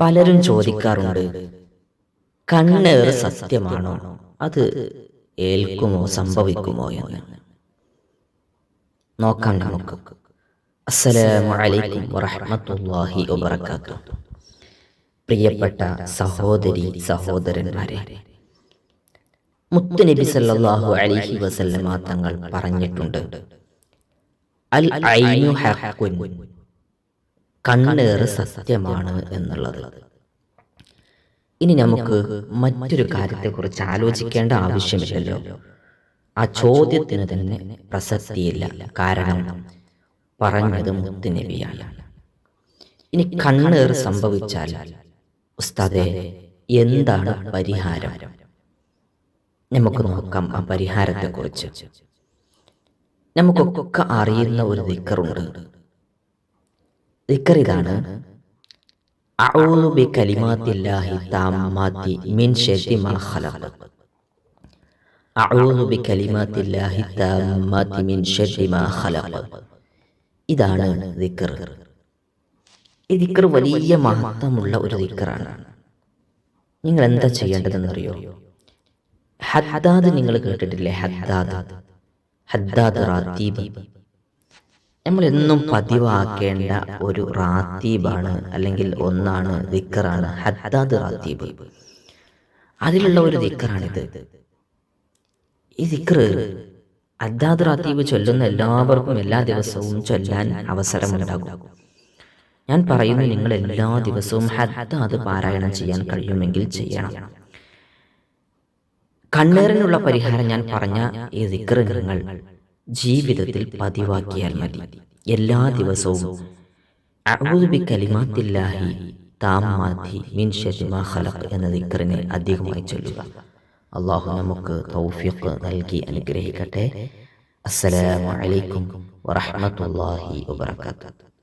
പലരും ചോദിക്കാറുണ്ട് കണ്ണേറ് സത്യമാണോ? അത് ഏൽക്കുമോ സംഭവിക്കുമോ എന്ന്. നോക്കാം നമുക്ക് അസ്സലാമു അലൈക്കും വറഹ്മത്തുള്ളാഹി വബറകാതുഹു. പ്രിയപ്പെട്ട സഹോദരി സഹോദരന്മാരെ മുത്തുനബി സല്ലല്ലാഹു അലൈഹി വസല്ലമ തങ്ങൾ പറഞ്ഞിട്ടുണ്ട് അൽ ഐനു ഹഖ്കുൻ കണ്ണേറ് സത്യമാണ് എന്നുള്ളത്. ഇനി നമുക്ക് മറ്റൊരു കാര്യത്തെക്കുറിച്ച് ആലോചിക്കേണ്ട ആവശ്യമില്ലല്ലോ. ആ ചോദ്യത്തിന് തന്നെ പ്രസക്തിയില്ല. കാരണം പറഞ്ഞത് മുത്തുനബിയാണ്. ഇനി കണ്ണേറ് സംഭവിച്ചാൽ ഉസ്താദെ എന്താണ് പരിഹാരം? നമുക്ക് നോക്കാം ആ പരിഹാരത്തെക്കുറിച്ച്. നമുക്കൊക്കെ അറിയുന്ന ഒരു ദിക്കറുണ്ട്. ദിക്കർ ഇതാണ് അഊദു ബികലിമാത്തില്ലാഹി താമ്മാത്തി മിൻ ശർരി മാ ഖലഖ. അഊദു ബികലിമാത്തില്ലാഹി താമ്മാത്തി മിൻ ശർരി മാ ഖലഖ. ഇതാണ് ദിക്കർ ഈ ദിക്കർ വലിയ മഹത്വമുള്ള ഒരു ദിക്കറാണ് നിങ്ങൾ എന്താ ചെയ്യേണ്ടതെന്നറിയോ? ഹദ്ദാദ് നിങ്ങൾ കേട്ടിട്ടില്ലേ? ഹദ്ദാദ്. ഹദ്ദാദ് റാത്തീബ്. നമ്മൾ എന്നും പതിവാക്കേണ്ട ഒരു റാത്തീബാണ് അല്ലെങ്കിൽ ഒന്നാണ് ദിക്കറാണ് ഹദ്ദാദ് റാത്തീബ്. അതിലുള്ള ഒരു ദിക്കറാണിത് ഈ ദിക്കർ ഹദ്ദാദ് റാത്തീബ് ചൊല്ലുന്ന എല്ലാവർക്കും എല്ലാ ദിവസവും ചൊല്ലാൻ അവസരമുണ്ടാകും. ഞാൻ പറയുന്നു നിങ്ങൾ എല്ലാ ദിവസവും ഹദ്ദാദ് പാരായണം ചെയ്യാൻ കഴിയുമെങ്കിൽ ചെയ്യണം. കണ്ണേറിനുള്ള പരിഹാരം ഞാൻ പറഞ്ഞ ഈ ദിക്കർ നിങ്ങൾ ജീവിതത്തിൽ പതിവാക്കിയാൽ മതി. എല്ലാ ദിവസവും അഊദു ബി കലിമാത്തില്ലാഹി താമ്മാതി മിൻ ഖലഖ് എന്ന ദിക്കറിനെ അധികമായി ചൊല്ലുക. അള്ളാഹു നമുക്ക് തൗഫീഖ് നൽകി അനുഗ്രഹിക്കട്ടെ. അസ്സലാമു അലൈക്കും വറഹ്മത്തുള്ളാഹി വബറകാതുഹു.